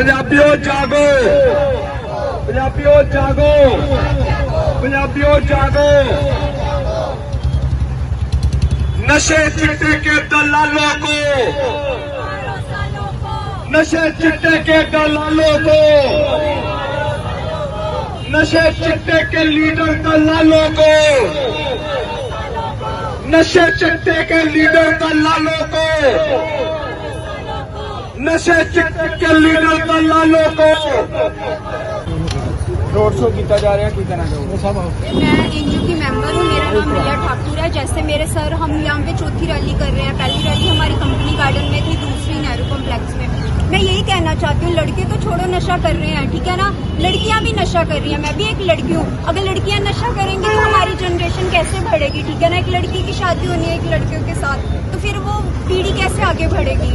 ਪੰਜਾਬੀਓ ਜਾਗੋ ਪੰਜਾਬੀਓ ਜਾਗੋ ਪੰਜਾਬੀਓ ਜਾਗੋ नशे चिट्टे के दलालों को नशे चिट्टे के दलालों को नशे चिट्टे के लीडर दलालों को नशे चिट्टे के लीडर दलालों को नशे के लीडर दलालों को। रोड शो किया जा रहा है मैं एनजीओ की मेंबर हूँ मेरा नाम रिया ठाकुर है। जैसे मेरे सर हम यहाँ पे चौथी रैली कर रहे हैं। पहली रैली हमारी कंपनी गार्डन में थी दूसरी नेहरू कॉम्प्लेक्स में। मैं यही कहना चाहती हूँ, लड़के तो छोड़ो, नशा कर रहे हैं, ठीक है ना? लड़कियाँ भी नशा कर रही हैं, मैं भी एक लड़की हूँ। अगर लड़कियाँ नशा करेंगी तो हमारी जनरेशन कैसे बढ़ेगी, ठीक है ना? एक लड़की की शादी होनी है एक लड़कियों के साथ तो फिर वो पीढ़ी कैसे आगे बढ़ेगी?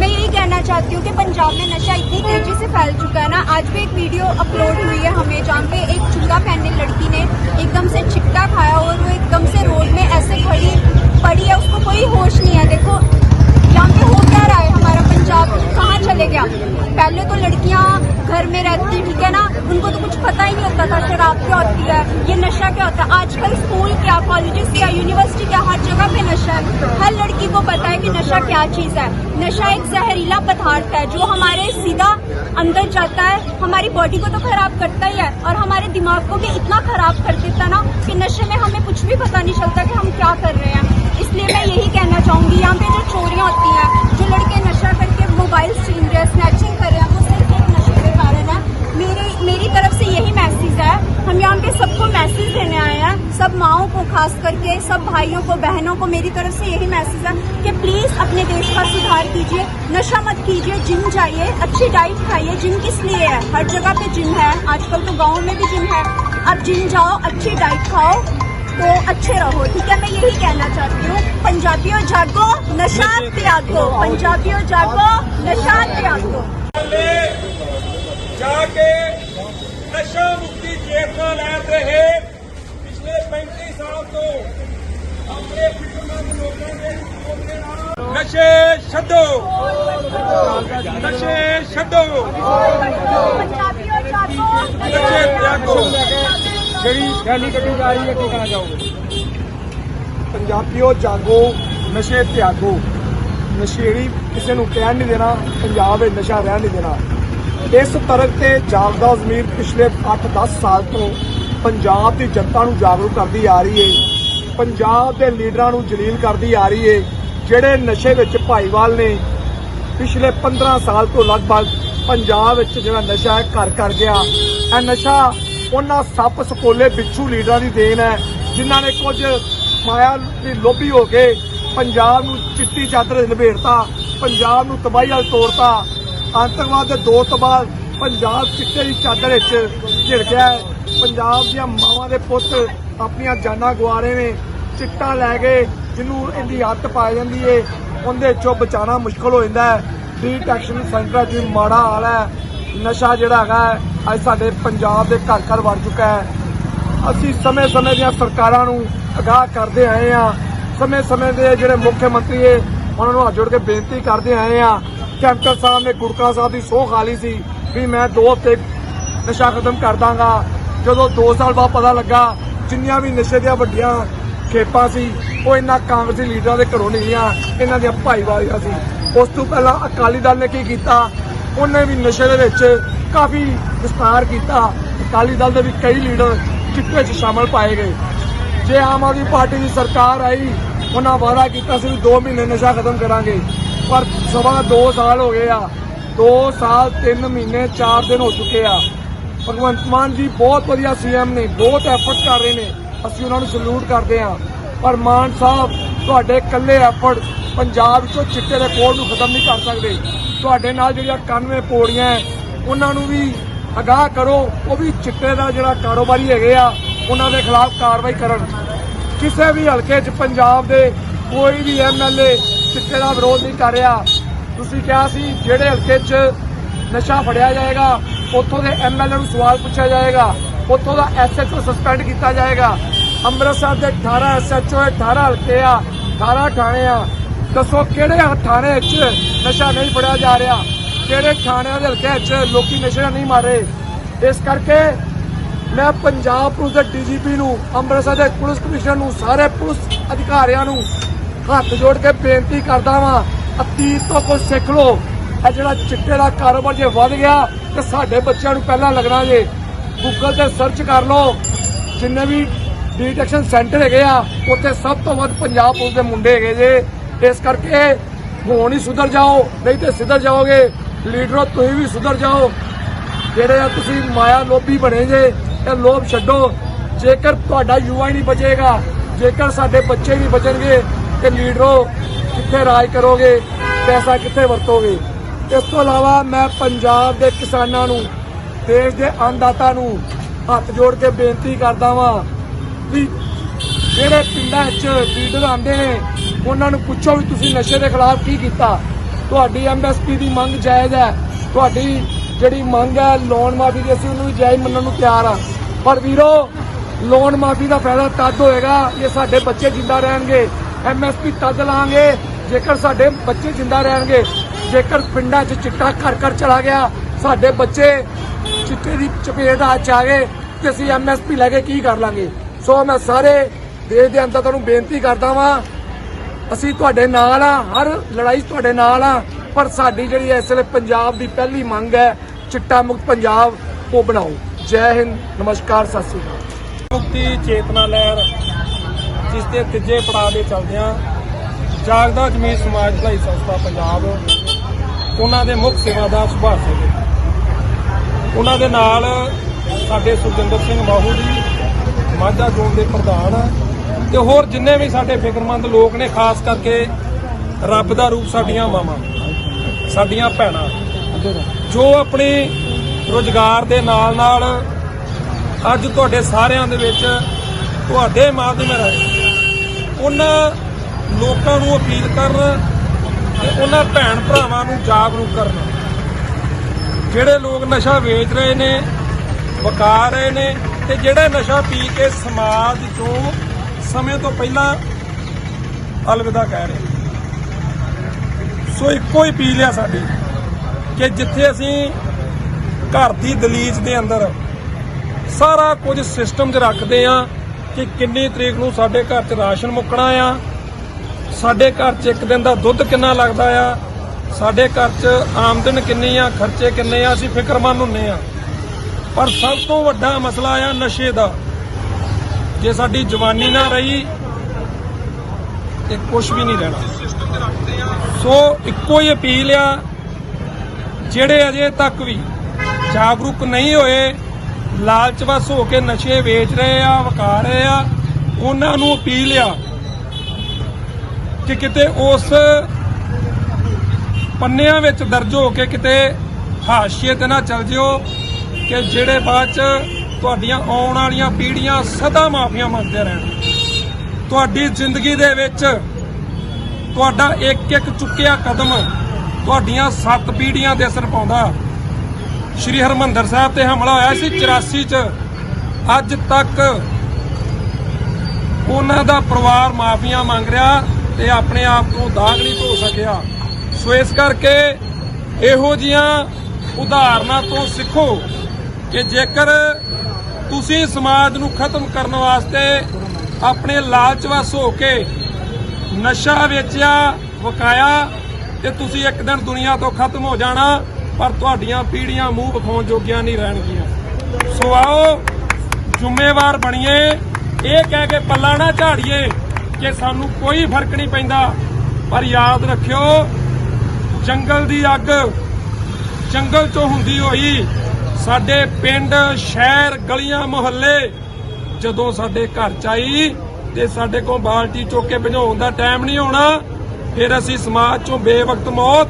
मैं यही कहना चाहती हूँ कि पंजाब में नशा इतनी तेज़ी से फैल चुका है ना, आज भी एक वीडियो अपलोड हुई है हमें, जहाँ पे एक चूल्हा पहनने लड़की ने एकदम से छिक्का खाया और वो एकदम से रोड में ऐसे खड़ी पड़ी है उसको कोई होश नहीं है देखो यहाँ पे हो क्या रहा है हमारा पंजाब कहाँ चले गया पहले तो लड़कियाँ घर में रहती, ठीक है ना? उनको तो कुछ पता ही नहीं होता था शराब क्या होती है, ये नशा क्या होता है। आजकल स्कूल क्या कॉलेजेस क्या यूनिवर्सिटी क्या, हर जगह पे नशा है। हर लड़की को पता है कि नशा क्या चीज़ है। नशा एक जहरीला पदार्थ है, जो हमारे सीधा अंदर जाता है, हमारी बॉडी को तो खराब करता ही है, और हमारे दिमाग को भी इतना खराब कर देता ना, कि नशे में हमें कुछ भी पता नहीं चलता कि हम क्या कर रहे हैं। इसलिए मैं यही कहना चाहूँगी, यहाँ पे जो चोरियाँ होती हैं, जो लड़के नशा करके मोबाइल छीन रहे स्नैचिंग कर रहे हैं। वो सिर्फ़ एक नशे के कारण है। मेरी मेरी तरफ़ से यही मैसेज है। हम यहाँ पे सबको मैसेज देने आए हैं। सब माओ को, खास करके सब भाइयों को, बहनों को, मेरी तरफ़ से यही मैसेज है कि प्लीज़ अपने देश का सुधार कीजिए। नशा मत कीजिए। जिम जाइए। अच्छी डाइट खाइए। जिम किस लिए है? हर जगह पे जिम है। आजकल तो गाँव में भी जिम है। अब जिम जाओ, अच्छी डाइट खाओ। तो अच्छे रहो ठीक है? मैं यही कहना चाहती हूँ। पंजाबियों जागो नशा त्यागो। पंजाबियों जागो नशा त्यागो। जाके नशा मुक्ति चेतना लैत रहे। पिछले पैंती साल तो अपने नशे छो नशे छो नशे त्यागो। ਜਿਹੜੀ ਰੈਲੀ ਕੱਢੀ ਜਾ ਰਹੀ ਹੈ ਕੀ ਕਹਿਣਾ ਚਾਹੋਗੇ ਪੰਜਾਬੀਓ ਜਾਗੋ, ਨਸ਼ੇ ਤਿਆਗੋ। ਨਸ਼ੇੜੀ ਕਿਸੇ ਨੂੰ ਕਹਿਣ ਨਹੀਂ ਦੇਣਾ, ਪੰਜਾਬ ਵਿੱਚ ਨਸ਼ਾ ਰਹਿਣ ਨਹੀਂ ਦੇਣਾ। ਇਸ ਤਰਕ ਤੇ ਜਾਗਦਾ ਜ਼ਮੀਰ ਪਿਛਲੇ 8-10 ਸਾਲ ਤੋਂ ਪੰਜਾਬ ਦੀ ਜਨਤਾ ਨੂੰ ਜਾਗਰੂਕ ਕਰਦੀ ਆ ਰਹੀ ਏ। ਪੰਜਾਬ ਦੇ ਲੀਡਰਾਂ ਨੂੰ ਜਲੀਲ ਕਰਦੀ ਆ ਰਹੀ ਏ, ਜਿਹੜੇ ਨਸ਼ੇ ਵਿੱਚ ਭਾਈਵਾਲ ਨੇ। ਪਿਛਲੇ 15 ਸਾਲ ਤੋਂ ਲਗਭਗ ਪੰਜਾਬ ਵਿੱਚ ਜਿਹੜਾ ਨਸ਼ਾ ਹੈ, ਘਰ ਕਰ ਗਿਆ। ਇਹ ਨਸ਼ਾ ਉਹਨਾਂ ਸੱਪ ਸਕੋਲੇ ਬਿੱਛੂ ਲੀਡਰਾਂ ਦੀ ਦੇਣ ਹੈ, ਜਿਨ੍ਹਾਂ ਨੇ ਕੁਝ ਮਾਇਆ ਦੀ ਲੋਭੀ ਹੋ ਕੇ ਪੰਜਾਬ ਨੂੰ ਚਿੱਟੀ ਚਾਦਰ ਲਪੇਟਤਾ ਪੰਜਾਬ ਨੂੰ ਤਬਾਹੀ ਵੱਲ ਤੋੜਤਾ। ਆਤੰਕਵਾਦ ਦੇ ਦੋ ਤੋਂ ਬਾਅਦ ਪੰਜਾਬ ਚਿੱਟੇ ਦੀ ਚਾਦਰ ਵਿੱਚ ਘਿਰ ਗਿਆ ਹੈ। ਪੰਜਾਬ ਦੀਆਂ ਮਾਵਾਂ ਦੇ ਪੁੱਤ ਆਪਣੀਆਂ ਜਾਨਾਂ ਗਵਾ ਰਹੇ ਨੇ। ਚਿੱਟਾ ਲੈ ਕੇ ਜਿਹਨੂੰ ਇਹਦੀ ਹੱਥ ਪਾ ਜਾਂਦੀ ਏ। ਉਹਦੇ ਚੋਂ ਬਚਾਉਣਾ ਮੁਸ਼ਕਲ ਹੋ ਜਾਂਦਾ ਹੈ। ਡੀਟੈਕਸ਼ਨ ਸੈਂਟਰ 'ਚ ਮਾੜਾ ਹਾਲ ਹੈ। ਨਸ਼ਾ ਜਿਹੜਾ ਹੈਗਾ ਅੱਜ ਸਾਡੇ ਪੰਜਾਬ ਦੇ ਘਰ ਘਰ ਵੜ ਚੁੱਕਾ ਹੈ। ਅਸੀਂ ਸਮੇਂ-ਸਮੇਂ ਦੀਆਂ ਸਰਕਾਰਾਂ ਨੂੰ ਅਗਾਹ ਕਰਦੇ ਆਏ ਆ ਸਮੇਂ-ਸਮੇਂ ਦੇ ਜਿਹੜੇ ਮੁੱਖ ਮੰਤਰੀ ਏ ਉਹਨਾਂ ਨੂੰ ਹੱਥ ਜੋੜ ਕੇ ਬੇਨਤੀ ਕਰਦੇ ਆਏ ਆ ਕੈਂਪਟਨ ਸਾਹਿਬ ਨੇ ਗੁਰਕਾ ਸਾਹਿਬ ਦੀ ਸੋਹ ਖਾ ਲਈ ਸੀ ਵੀ ਮੈਂ ਦੋ ਹਫ਼ਤੇ ਨਸ਼ਾ ਖਤਮ ਕਰ ਦਾਂਗਾ। ਜਦੋਂ 2 ਸਾਲ ਬਾਅਦ ਪਤਾ ਲੱਗਾ, ਜਿੰਨੀਆਂ ਵੀ ਨਸ਼ੇ ਦੀਆਂ ਵੱਡੀਆਂ ਖੇਪਾਂ ਸੀ, ਉਹ ਇਹਨਾਂ ਕਾਂਗਰਸੀ ਲੀਡਰਾਂ ਦੇ ਘਰੋਂ ਨਹੀਂ ਆ ਇਹਨਾਂ ਦੀਆਂ ਭਾਈਵਾਲੀਆਂ ਸੀ। ਉਸ ਤੋਂ ਪਹਿਲਾਂ ਅਕਾਲੀ ਦਲ ਨੇ ਕੀ ਕੀਤਾ? ਉਹਨੇ ਵੀ ਨਸ਼ੇ ਦੇ ਵਿੱਚ ਕਾਫੀ ਵਿਸਤਾਰ ਕੀਤਾ। ਅਕਾਲੀ ਦਲ ਦੇ ਵੀ ਕਈ ਲੀਡਰ ਚਿੱਟੇ 'ਚ ਸ਼ਾਮਲ ਪਾਏ ਗਏ। ਜੇ ਆਮ ਆਦਮੀ ਪਾਰਟੀ ਦੀ ਸਰਕਾਰ ਆਈ, ਉਹਨਾਂ ਵਾਅਦਾ ਕੀਤਾ ਸੀ ਵੀ 2 ਮਹੀਨੇ ਨਸ਼ਾ ਖਤਮ ਕਰਾਂਗੇ। ਪਰ ਸਵਾ 2 ਸਾਲ ਹੋ ਗਏ ਆ। 2 ਸਾਲ 3 ਮਹੀਨੇ 4 ਦਿਨ ਹੋ ਚੁੱਕੇ ਆ। ਭਗਵੰਤ ਮਾਨ ਜੀ ਬਹੁਤ ਵਧੀਆ ਸੀਐਮ ਨੇ, ਬਹੁਤ ਐਫਰਟ ਕਰ ਰਹੇ ਨੇ। ਅਸੀਂ ਉਹਨਾਂ ਨੂੰ ਸਲੂਟ ਕਰਦੇ ਹਾਂ। ਪਰ ਮਾਨ ਸਾਹਿਬ, ਤੁਹਾਡੇ ਇਕੱਲੇ ਐਫਰਟ ਪੰਜਾਬ ਵਿੱਚੋਂ ਚਿੱਟੇ ਦੇ ਕੋਲ ਨੂੰ ਖਤਮ ਨਹੀਂ ਕਰ ਸਕਦੇ। ਤੁਹਾਡੇ ਨਾਲ ਜਿਹੜੀਆਂ 91 ਪੌੜੀਆਂ ਹੈ, ਉਹਨਾਂ ਨੂੰ ਵੀ ਅਗਾਹ ਕਰੋ। ਉਹ ਵੀ ਚਿੱਟੇ ਦਾ ਜਿਹੜਾ ਕਾਰੋਬਾਰੀ ਹੈਗੇ ਆ ਉਹਨਾਂ ਦੇ ਖਿਲਾਫ ਕਾਰਵਾਈ ਕਰਨ। ਕਿਸੇ ਵੀ ਹਲਕੇ 'ਚ ਪੰਜਾਬ ਦੇ ਕੋਈ ਵੀ ਐਮਐਲਏ ਚਿੱਟੇ ਦਾ ਵਿਰੋਧ ਨਹੀਂ ਕਰ ਰਿਹਾ। ਤੁਸੀਂ ਕਿਹਾ ਸੀ ਜਿਹੜੇ ਹਲਕੇ 'ਚ ਨਸ਼ਾ ਫੜਿਆ ਜਾਏਗਾ ਉੱਥੋਂ ਦੇ ਐਮਐਲਏ ਨੂੰ ਸਵਾਲ ਪੁੱਛਿਆ ਜਾਏਗਾ। ਉੱਥੋਂ ਦਾ ਐਸਐਚਓ ਸਸਪੈਂਡ ਕੀਤਾ ਜਾਏਗਾ। ਅੰਮ੍ਰਿਤਸਰ ਦੇ 18 ਐਸਐਚਓ 18 ਹਲਕੇ ਆ 18 ਥਾਣੇ ਆ। ਦੱਸੋ ਕਿਹੜੇ ਥਾਣੇ 'ਚ ਨਸ਼ਾ ਨਹੀਂ ਫੜਿਆ ਜਾ ਰਿਹਾ? ਕਿਹੜੇ ਥਾਣਿਆਂ ਦੇ ਹਲਕੇ 'ਚ ਲੋਕੀ ਨਸ਼ੇ ਨਾਲ ਨਹੀਂ ਮਾਰੇ ਇਸ ਕਰਕੇ ਮੈਂ ਪੰਜਾਬ ਪੁਲਿਸ ਦੇ ਡੀਜੀਪੀ ਨੂੰ, ਅੰਮ੍ਰਿਤਸਰ ਦੇ ਪੁਲਿਸ ਕਮਿਸ਼ਨਰ ਨੂੰ, ਸਾਰੇ ਪੁਲਿਸ ਅਧਿਕਾਰੀਆਂ ਨੂੰ ਹੱਥ ਜੋੜ ਕੇ ਬੇਨਤੀ ਕਰਦਾ ਵਾਂ, ਅਤੀਤ ਤੋਂ ਕੁਝ ਸਿੱਖ ਲਓ। ਇਹ ਜਿਹੜਾ ਚਿੱਟੇ ਦਾ ਕਾਰੋਬਾਰ ਜੇ ਵੱਧ ਗਿਆ, ਤੇ ਸਾਡੇ ਬੱਚਿਆਂ ਨੂੰ ਪਹਿਲਾਂ ਲੱਗਣਾ ਜੇ। ਗੂਗਲ ਤੇ ਸਰਚ ਕਰ ਲਓ, ਜਿੰਨੇ ਵੀ ਡਿਟੈਕਸ਼ਨ ਸੈਂਟਰ ਹੈਗੇ ਆ, ਉੱਥੇ ਸਭ ਤੋਂ ਵੱਧ ਪੰਜਾਬ ਪੁਲਿਸ ਦੇ ਮੁੰਡੇ ਹੈਗੇ ਜੇ। ਇਸ ਕਰਕੇ ਹੁਣ ਹੀ ਸੁਧਰ ਜਾਓ, ਨਹੀਂ ਤੇ ਸਿੱਧਰ ਜਾਓਗੇ। ਲੀਡਰੋ ਤੁਸੀਂ ਵੀ ਸੁਧਰ ਜਾਓ। ਜਿਹੜੇ ਆ ਤੁਸੀਂ ਮਾਇਆ ਲੋਭੀ ਬਣੇ ਜੇ, ਇਹ ਲੋਭ ਛੱਡੋ। ਜੇਕਰ ਤੁਹਾਡਾ ਯੁਵਾ ਹੀ ਨਹੀਂ ਬਚੇਗਾ, ਜੇਕਰ ਸਾਡੇ ਬੱਚੇ ਨਹੀਂ ਬਚਣਗੇ, ਤੇ ਲੀਡਰੋ ਕਿੱਥੇ ਰਾਜ ਕਰੋਗੇ, ਪੈਸਾ ਕਿੱਥੇ ਵਰਤੋਗੇ? ਇਸ ਤੋਂ ਇਲਾਵਾ ਮੈਂ ਪੰਜਾਬ ਦੇ ਕਿਸਾਨਾਂ ਨੂੰ, ਦੇਸ਼ ਦੇ ਅੰਨਦਾਤਾ ਨੂੰ ਹੱਥ ਜੋੜ ਕੇ ਬੇਨਤੀ ਕਰਦਾ ਵਾਂ ਵੀ ਜਿਹੜੇ ਪਿੰਡਾਂ 'ਚ ਲੀਡਰ ਆਉਂਦੇ ਨੇ ਉਹਨਾਂ ਨੂੰ ਪੁੱਛੋ ਵੀ ਤੁਸੀਂ ਨਸ਼ੇ ਦੇ ਖਿਲਾਫ ਕੀ ਕੀਤਾ। ਤੁਹਾਡੀ ਐਮਐਸਪੀ ਦੀ ਮੰਗ ਜਾਇਜ਼ ਹੈ। ਤੁਹਾਡੀ ਜਿਹੜੀ ਮੰਗ ਹੈ ਲੋਨ ਮਾਫੀ ਦੀ, ਅਸੀਂ ਉਹਨੂੰ ਵੀ ਜਾਇਜ਼ ਮੰਨਣ ਨੂੰ ਤਿਆਰ ਆ ਪਰ ਵੀਰੋ ਲੋਨ ਮਾਫੀ ਦਾ ਫਾਇਦਾ ਤਦ ਹੋਏਗਾ ਜੇ ਸਾਡੇ ਬੱਚੇ ਜਿੰਦਾ ਰਹਿਣਗੇ। ਐਮਐਸਪੀ ਤਦ ਲਾਂਗੇ, ਜੇਕਰ ਸਾਡੇ ਬੱਚੇ ਜਿੰਦਾ ਰਹਿਣਗੇ। ਜੇਕਰ ਪਿੰਡਾਂ 'ਚ ਚਿੱਟਾ ਘਰ ਘਰ ਚਲਾ ਗਿਆ, ਸਾਡੇ ਬੱਚੇ ਚਿੱਟੇ ਦੀ ਚਪੇਟ ਆ ਚ ਆ ਗਏ ਤੇ ਅਸੀਂ ਐਮਐਸਪੀ ਲੈ ਕੇ ਕੀ ਕਰ ਲਾਂਗੇ? ਸੋ ਮੈਂ ਸਾਰੇ ਦੇਸ਼ ਦੇ ਅੰਦਰ ਤੁਹਾਨੂੰ ਬੇਨਤੀ ਕਰਦਾ ਵਾਂ ਅਸੀਂ ਤੁਹਾਡੇ ਨਾਲ ਆ ਹਰ ਲੜਾਈ 'ਚ ਤੁਹਾਡੇ ਨਾਲ ਆ ਪਰ ਸਾਡੀ ਜਿਹੜੀ ਇਸ ਵੇਲੇ ਪੰਜਾਬ ਦੀ ਪਹਿਲੀ ਮੰਗ ਹੈ, ਚਿੱਟਾ ਮੁਕਤ ਪੰਜਾਬ, ਉਹ ਬਣਾਓ। ਜੈ ਹਿੰਦ, ਨਮਸਕਾਰ, ਸਤਿ ਸ੍ਰੀ ਅਕਾਲ। ਮੁਕਤੀ ਚੇਤਨਾ ਲਹਿਰ, ਜਿਸ ਦੇ ਤੀਜੇ ਪੜਾਅ ਦੇ ਚੱਲਦਿਆਂ ਜਾਗਦਾ ਜਮੀਰ ਸਮਾਜ ਭਲਾਈ ਸੰਸਥਾ ਪੰਜਾਬ, ਉਹਨਾਂ ਦੇ ਮੁੱਖ ਸੇਵਾਦਾਰ ਸੁਭਾਸ਼ ਸਿੰਘ ਉਹਨਾਂ ਦੇ ਨਾਲ ਸਾਡੇ ਸੁਖਜਿੰਦਰ ਸਿੰਘ ਮਾਹੂ ਜੀ, ਮਾਝਾ ਜ਼ੋਨ ਦੇ ਪ੍ਰਧਾਨ। ਤੇ ਹੋਰ ਜਿੰਨੇ ਵੀ ਸਾਡੇ ਫਿਕਰਮੰਦ ਲੋਕ ਨੇ, ਖਾਸ ਕਰਕੇ ਰੱਬ ਦਾ ਰੂਪ ਸਾਡੀਆਂ ਮਾਵਾਂ, ਸਾਡੀਆਂ ਭੈਣਾਂ, ਜੋ ਆਪਣੀ ਰੋਜ਼ਗਾਰ ਦੇ ਨਾਲ ਨਾਲ ਅੱਜ ਤੁਹਾਡੇ ਸਾਰਿਆਂ ਦੇ ਵਿੱਚ ਤੁਹਾਡੇ ਮਾਧਿਅਮ ਰਾਹੀਂ ਉਹਨਾਂ ਲੋਕਾਂ ਨੂੰ ਅਪੀਲ ਕਰਨ ਤੇ ਉਹਨਾਂ ਭੈਣ ਭਰਾਵਾਂ ਨੂੰ ਜਾਗਰੂਕ ਕਰਨਾ। ਜਿਹੜੇ ਲੋਕ ਨਸ਼ਾ ਵੇਚ ਰਹੇ ਨੇ, ਵਕਾ ਰਹੇ ਨੇ ਤੇ ਜਿਹੜੇ ਨਸ਼ਾ ਪੀ ਕੇ ਸਮਾਜ ਚੋਂ ਸਮੇਂ ਤੋਂ ਪਹਿਲਾਂ ਅਲਵਿਦਾ ਕਹਿ ਰਹੇ ਸੋ ਇੱਕੋ ਹੀ ਪੀ ਲਿਆ ਸਾਡੀ ਕਿ ਜਿੱਥੇ ਅਸੀਂ ਘਰ ਦੀ ਦਲੀਜ ਦੇ ਅੰਦਰ ਸਾਰਾ ਕੁਝ ਸਿਸਟਮ 'ਚ ਰੱਖਦੇ ਆ ਕਿ ਕਿੰਨੀ ਤਰੀਕ ਨੂੰ ਸਾਡੇ ਘਰ 'ਚ ਰਾਸ਼ਨ ਮੁੱਕਣਾ ਆ, ਸਾਡੇ ਘਰ 'ਚ ਇੱਕ ਦਿਨ ਦਾ ਦੁੱਧ ਕਿੰਨਾ ਲੱਗਦਾ ਆ, ਸਾਡੇ ਘਰ 'ਚ ਆਮਦਨ ਕਿੰਨੀ ਆ, ਖਰਚੇ ਕਿੰਨੇ ਆ, ਅਸੀਂ ਫਿਕਰਮੰਦ ਹੁੰਨੇ ਆ। ਪਰ ਸਭ ਤੋਂ ਵੱਡਾ ਮਸਲਾ ਆ ਨਸ਼ੇ ਦਾ। ਜੇ ਸਾਡੀ ਜਵਾਨੀ ਨਾ ਰਹੀ, ਤੇ ਕੁਝ ਵੀ ਨਹੀਂ ਰਹਿਣਾ। ਸੋ ਇੱਕੋ ਹੀ ਅਪੀਲ ਆ, ਜਿਹੜੇ ਅਜੇ ਤੱਕ ਵੀ ਜਾਗਰੂਕ ਨਹੀਂ ਹੋਏ ਲਾਲਚਵਸ ਹੋ ਕੇ ਨਸ਼ੇ ਵੇਚ ਰਹੇ ਆ, ਵਕਾ ਰਹੇ ਆ, ਉਹਨਾਂ ਨੂੰ ਅਪੀਲ ਆ ਕਿ ਕਿਤੇ ਉਸ ਪੰਨਿਆਂ ਵਿੱਚ ਦਰਜ ਹੋ ਕੇ ਕਿਤੇ ਹਾਸ਼ੀਏ ਤੇ ਨਾ ਚਲ ਜਿਓ, ਕਿ ਜਿਹੜੇ ਬਾਅਦ ਚ ਤੁਹਾਡੀਆਂ ਆਉਣ ਵਾਲੀਆਂ ਪੀੜ੍ਹੀਆਂ ਸਦਾ ਮਾਫੀਆਂ ਮੰਗਦੇ ਰਹਿਣ। ਤੁਹਾਡੀ ਜ਼ਿੰਦਗੀ ਦੇ ਵਿੱਚ ਤੁਹਾਡਾ ਇੱਕ ਇੱਕ ਚੁੱਕਿਆ ਕਦਮ ਤੁਹਾਡੀਆਂ ਸੱਤ ਪੀੜ੍ਹੀਆਂ ਦੇ ਅਸਰ ਪਾਉਂਦਾ। ਸ਼੍ਰੀ ਹਰਮੰਦਰ ਸਾਹਿਬ ਤੇ ਹਮਲਾ ਹੋਇਆ ਸੀ 84 ਚ। ਅੱਜ ਤੱਕ ਉਹਨਾਂ ਦਾ ਪਰਿਵਾਰ ਮਾਫੀਆਂ ਮੰਗ ਰਿਹਾ ਤੇ ਆਪਣੇ ਆਪ ਨੂੰ ਦਾਗ ਨਹੀਂ ਧੋ ਸਕਿਆ। ਸੋ ਇਸ ਕਰਕੇ ਇਹੋ ਜੀਆਂ ਉਦਾਹਰਨਾਂ ਤੋਂ ਸਿੱਖੋ ਕਿ ਜੇਕਰ ਤੁਸੀਂ ਸਮਾਜ ਨੂੰ ਖਤਮ ਕਰਨ ਵਾਸਤੇ ਆਪਣੇ ਲਾਲਚਵਸ ਹੋ ਕੇ ਨਸ਼ਾ ਵੇਚਿਆ, ਵਕਾਇਆ ਤੇ ਤੁਸੀਂ ਇੱਕ ਦਿਨ ਦੁਨੀਆ ਤੋਂ ਖਤਮ ਹੋ ਜਾਣਾ, ਪਰ ਤੁਹਾਡੀਆਂ ਪੀੜੀਆਂ ਮੂੰਹ ਵਿਖਾਉਣ ਜੋਗੀਆਂ ਨਹੀਂ ਰਹਿਣਗੀਆਂ। ਸੋ ਆਓ, ਜ਼ਿੰਮੇਵਾਰ ਬਣੀਏ। ਇਹ ਕਹਿ ਕੇ ਪੱਲਾ ਨਾ ਝਾੜੀਏ ਕਿ ਸਾਨੂੰ ਕੋਈ ਫ਼ਰਕ ਨਹੀਂ ਪੈਂਦਾ, ਪਰ ਯਾਦ ਰੱਖਿਓ, ਜੰਗਲ ਦੀ ਅੱਗ ਜੰਗਲ ਤੋਂ ਹੁੰਦੀ ਹੋਈ ਸਾਡੇ ਪਿੰਡ, ਸ਼ਹਿਰ, ਗਲੀਆਂ, ਮੁਹੱਲੇ, ਜਦੋਂ ਸਾਡੇ ਘਰ ਚ ਆਈ ਤੇ ਸਾਡੇ ਕੋਲ ਬਾਲਟੀ ਚੁੱਕ ਕੇ ਭਜਾਉਣ ਦਾ ਟਾਈਮ ਨਹੀਂ ਹੋਣਾ, ਫਿਰ ਅਸੀਂ ਸਮਾਜ ਚੋਂ ਬੇਵਕਤ ਮੌਤ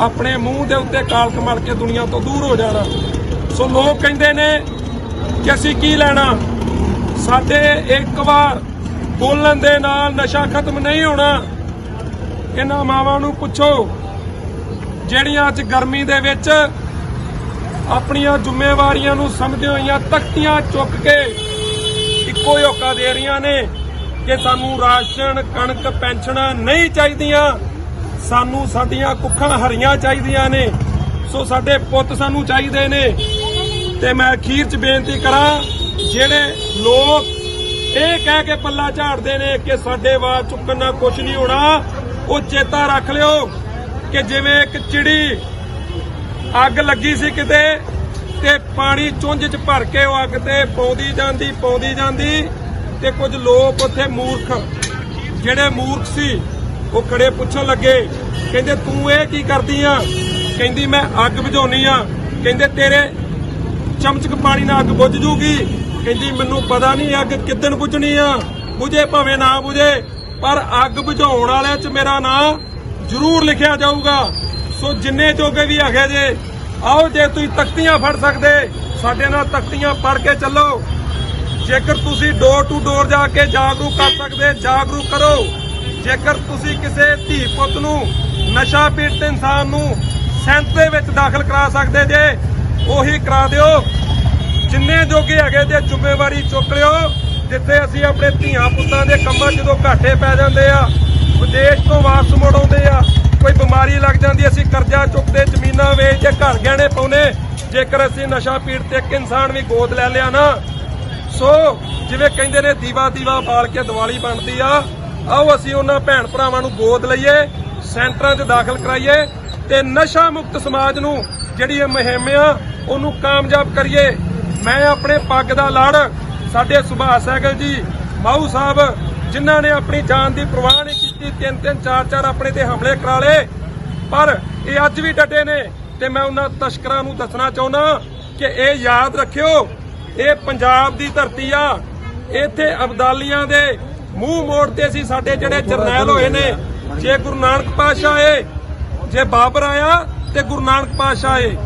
ਆਪਣੇ ਮੂੰਹ ਦੇ ਉੱਤੇ ਕਾਲਕ ਮਲ ਕੇ ਦੁਨੀਆ ਤੋਂ ਦੂਰ ਹੋ ਜਾਣਾ। ਸੋ ਲੋਕ ਕਹਿੰਦੇ ਨੇ ਕਿ ਅਸੀਂ ਕੀ ਲੈਣਾ? ਸਾਡੇ ਇੱਕ ਵਾਰ ਬੋਲਣ ਦੇ ਨਾਲ ਨਸ਼ਾ ਖਤਮ ਨਹੀਂ ਹੋਣਾ। ਇਹਨਾਂ ਮਾਵਾਂ ਨੂੰ ਪੁੱਛੋ, ਜਿਹੜੀਆਂ ਅੱਜ ਗਰਮੀ ਦੇ ਵਿੱਚ ਆਪਣੀਆਂ ਜ਼ਿੰਮੇਵਾਰੀਆਂ ਨੂੰ ਸਮਝਦੇ ਹੋਈਆਂ ਤਖਤੀਆਂ ਚੁੱਕ ਕੇ ਇੱਕੋ ਹੀ ਹੋਕਾ ਦੇ ਰਹੀਆਂ ਨੇ ਕਿ ਸਾਨੂੰ ਰਾਸ਼ਨ, ਕਣਕ, ਪੈਨਸ਼ਨਾਂ ਨਹੀਂ ਚਾਹੀਦੀਆਂ। ਸਾਨੂੰ ਸਾਡੀਆਂ ਕੁੱਖਾਂ ਹਰੀਆਂ ਚਾਹੀਦੀਆਂ ਨੇ। ਸੋ ਸਾਡੇ ਪੁੱਤ ਸਾਨੂੰ ਚਾਹੀਦੇ ਨੇ। ਤੇ ਮੈਂ ਅਖੀਰ ਚ ਬੇਨਤੀ ਕਰਾਂ, ਜਿਹੜੇ ਲੋਕ ਇਹ ਕਹਿ ਕੇ ਪੱਲਾ ਝਾੜਦੇ ਨੇ ਕਿ ਸਾਡੇ ਆਵਾਜ਼ ਚੁੱਕਣ ਨਾਲ ਕੁਝ ਨਹੀਂ ਹੋਣਾ, ਉਹ ਚੇਤਾ ਰੱਖ ਲਿਓ ਕਿ ਜਿਵੇਂ ਇੱਕ ਚਿੜੀ ਅੱਗ ਲੱਗੀ ਸੀ ਕਿਤੇ ਤੇ ਪਾਣੀ ਚੁੰਝ ਚ ਭਰ ਕੇ ਉਹ ਅੱਗ ਤੇ ਪਾਉਂਦੀ ਜਾਂਦੀ ਪਾਉਂਦੀ ਜਾਂਦੀ ਤੇ ਕੁਝ ਲੋਕ ਉੱਥੇ ਮੂਰਖ, ਜਿਹੜੇ ਮੂਰਖ ਸੀ, ਉਹ ਖੜੇ ਪੁੱਛਣ ਲੱਗੇ, ਕਹਿੰਦੇ, ਤੂੰ ਇਹ ਕੀ ਕਰਦੀ ਆ? ਕਹਿੰਦੀ, ਮੈਂ ਅੱਗ ਬੁਝਾਉਣੀ ਆ। ਕਹਿੰਦੇ, ਤੇਰੇ ਚਮਚਕ ਪਾਣੀ ਨਾਲ ਅੱਗ ਬੁੱਝ ਜੂਗੀ। ਕਹਿੰਦੀ, ਮੈਨੂੰ ਪਤਾ ਨਹੀਂ ਅੱਗ ਕਿੱਦਣ ਬੁਝਣੀ ਆ। ਬੁਝੇ ਭਾਵੇਂ ਨਾ ਬੁਝੇ, ਪਰ ਅੱਗ ਬੁਝਾਉਣ ਵਾਲਿਆਂ 'ਚ ਮੇਰਾ ਨਾਂ ਜ਼ਰੂਰ ਲਿਖਿਆ ਜਾਊਗਾ। ਸੋ ਜਿੰਨੇ ਜੋਗੇ ਵੀ ਹੈਗੇ ਜੇ, ਆਓ ਜੇ ਤੁਸੀਂ ਤਖਤੀਆਂ ਫੜ ਸਕਦੇ, ਸਾਡੇ ਨਾਲ ਤਖਤੀਆਂ ਫੜ ਕੇ ਚੱਲੋ। ਜੇਕਰ ਤੁਸੀਂ ਡੋਰ ਟੂ ਡੋਰ ਜਾ ਕੇ ਜਾਗਰੂਕ ਕਰ ਸਕਦੇ, ਜਾਗਰੂਕ ਕਰੋ। ਜੇਕਰ ਤੁਸੀਂ ਕਿਸੇ ਧੀ ਪੁੱਤ ਨੂੰ, ਨਸ਼ਾ ਪੀੜਤ ਇਨਸਾਨ ਨੂੰ ਸੈਂਟ ਦੇ ਵਿੱਚ ਦਾਖਲ ਕਰਾ ਸਕਦੇ ਜੇ, ਉਹੀ ਕਰਾ ਦਿਓ। ਜਿੰਨੇ ਜੋਗੇ ਹੈਗੇ ਤੇ ਜ਼ਿੰਮੇਵਾਰੀ ਚੁੱਕ ਲਿਓ। ਜਿੱਥੇ ਅਸੀਂ ਆਪਣੇ ਧੀਆਂ ਪੁੱਤਾਂ ਦੇ ਕੰਮਾਂ ਜਦੋਂ ਘਾਟੇ ਪੈ ਜਾਂਦੇ ਆ, ਵਿਦੇਸ਼ ਤੋਂ ਵਾਪਸ ਮੁੜ ਆਉਂਦੇ ਆ ਕੋਈ ਬਿਮਾਰੀ ਲੱਗ ਜਾਂਦੀ, ਅਸੀਂ ਕਰਜ਼ਾ ਚੁੱਕਦੇ, ਜ਼ਮੀਨਾਂ ਵੇਚ ਕੇ ਘਰ ਗਹਿਣੇ ਪਾਉਨੇ ਜੇਕਰ ਅਸੀਂ ਨਸ਼ਾ ਪੀੜਤ ਇੱਕ ਇਨਸਾਨ ਵੀ ਗੋਦ ਲੈ ਲਿਆ ਨਾ, ਸੋ ਜਿਵੇਂ ਕਹਿੰਦੇ ਨੇ, ਦੀਵਾ ਦੀਵਾ ਬਾਲ ਕੇ ਦੀਵਾਲੀ ਬਣਦੀ ਆ। ਆਓ ਅਸੀਂ ਉਹਨਾਂ ਭੈਣ ਭਰਾਵਾਂ ਨੂੰ ਗੋਦ ਲਈਏ, ਸੈਂਟਰਾਂ 'ਚ ਦਾਖਲ ਕਰਾਈਏ ਤੇ ਨਸ਼ਾ ਮੁਕਤ ਸਮਾਜ ਨੂੰ ਜਿਹੜੀ ਇਹ ਮੁਹਿੰਮ ਆ, ਉਹਨੂੰ ਕਾਮਯਾਬ ਕਰੀਏ। ਮੈਂ ਆਪਣੇ ਪੱਗ ਦਾ ਲੜ, ਸਾਡੇ ਸੁਭਾਸ਼ ਸਹਿਗਲ ਜੀ, ਮਾਊ ਸਾਹਿਬ ਜਿਨ੍ਹਾਂ ਨੇ ਆਪਣੀ ਜਾਨ ਦੀ ਪਰਵਾਹ ਨਹੀਂ ਕੀਤੀ, ਤਿੰਨ ਤਿੰਨ, ਚਾਰ ਚਾਰ ਆਪਣੇ ਤੇ ਹਮਲੇ ਕਰਾ ਲਏ। ਪਰ ਇਹ ਅੱਜ ਵੀ ਡਟੇ ਨੇ ਤੇ ਮੈਂ ਉਹਨਾਂ ਤਸਕਰਾਂ ਨੂੰ ਦੱਸਣਾ ਚਾਹੁੰਦਾ ਕਿ ਇਹ ਯਾਦ ਰੱਖਿਓ, ਇਹ ਪੰਜਾਬ ਦੀ ਧਰਤੀ ਆ। ਇੱਥੇ ਅਬਦਾਲੀਆਂ ਦੇ ਮੂੰਹ ਮੋੜ ਸੀ ਸਾਡੇ ਜਿਹੜੇ ਜਰਨੈਲ ਹੋਏ ਨੇ, ਜੇ ਗੁਰੂ ਨਾਨਕ ਪਾਤਸ਼ਾਹ ਏ ਜੇ ਬਾਬਰ ਆਇਆ ਤੇ ਗੁਰੂ ਨਾਨਕ ਪਾਤਸ਼ਾਹ ਏ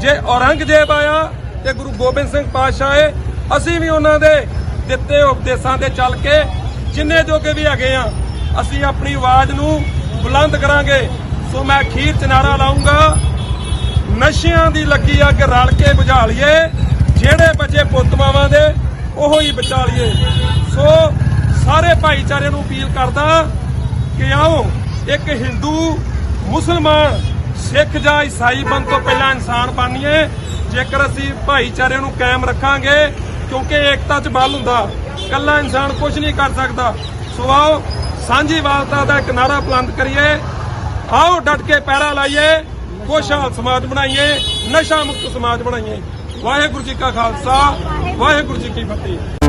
ਜੇ ਔਰੰਗਜ਼ੇਬ ਆਇਆ ਤੇ ਗੁਰੂ ਗੋਬਿੰਦ ਸਿੰਘ ਪਾਤਸ਼ਾਹ ਏ ਅਸੀਂ ਵੀ ਉਹਨਾਂ ਦੇ ਦਿੱਤੇ ਉਪਦੇਸ਼ਾਂ ਤੇ ਚੱਲ ਕੇ ਜਿੰਨੇ ਜੋਗੇ ਵੀ ਹੈਗੇ ਆ, ਅਸੀਂ ਆਪਣੀ ਆਵਾਜ਼ ਨੂੰ ਬੁਲੰਦ ਕਰਾਂਗੇ। ਸੋ ਮੈਂ ਅਖੀਰ ਚ ਨਾਰਾ ਲਾਉਂਗਾ ਨਸ਼ਿਆਂ ਦੀ ਲੱਗੀ ਅੱਗ ਰਲ ਕੇ ਬੁਝਾ ਲਈਏ ਜਿਹੜੇ ਬਚੇ ਪੁੱਤ ਮਾਵਾਂ ਦੇ, ਉਹੋ ਹੀ ਬਚਾ ਲਈਏ ਸੋ ਸਾਰੇ ਭਾਈਚਾਰੇ ਨੂੰ ਅਪੀਲ ਕਰਦਾ ਕਿ ਆਓ, ਇੱਕ ਹਿੰਦੂ, ਮੁਸਲਮਾਨ, ਸਿੱਖ ਜਾਂ ਈਸਾਈ ਬਣ ਤੋਂ ਪਹਿਲਾਂ ਇਨਸਾਨ ਬਣੀਏ। ਜੇਕਰ ਅਸੀਂ ਭਾਈਚਾਰੇ ਨੂੰ ਕਾਇਮ ਰੱਖਾਂਗੇ, ਕਿਉਂਕਿ ਏਕਤਾ 'ਚ ਬਲ ਹੁੰਦਾ। ਕੱਲਾ ਇਨਸਾਨ ਕੁਝ ਨਹੀਂ ਕਰ ਸਕਦਾ। ਸੋ ਆਓ, ਸਾਂਝੀ ਵਾਲਤਾ ਦਾ ਇੱਕ ਨਾਰਾ ਬੁਲੰਦ ਕਰੀਏ। ਆਓ, ਡਟ ਕੇ ਪੈਰਾ ਲਾਈਏ, ਖੁਸ਼ਹਾਲ ਸਮਾਜ ਬਣਾਈਏ, ਨਸ਼ਾ ਮੁਕਤ ਸਮਾਜ ਬਣਾਈਏ। ਵਾਹਿਗੁਰੂ ਜੀ ਕਾ ਖਾਲਸਾ, ਵਾਹਿਗੁਰੂ ਜੀ ਕੀ ਫਤਿਹ।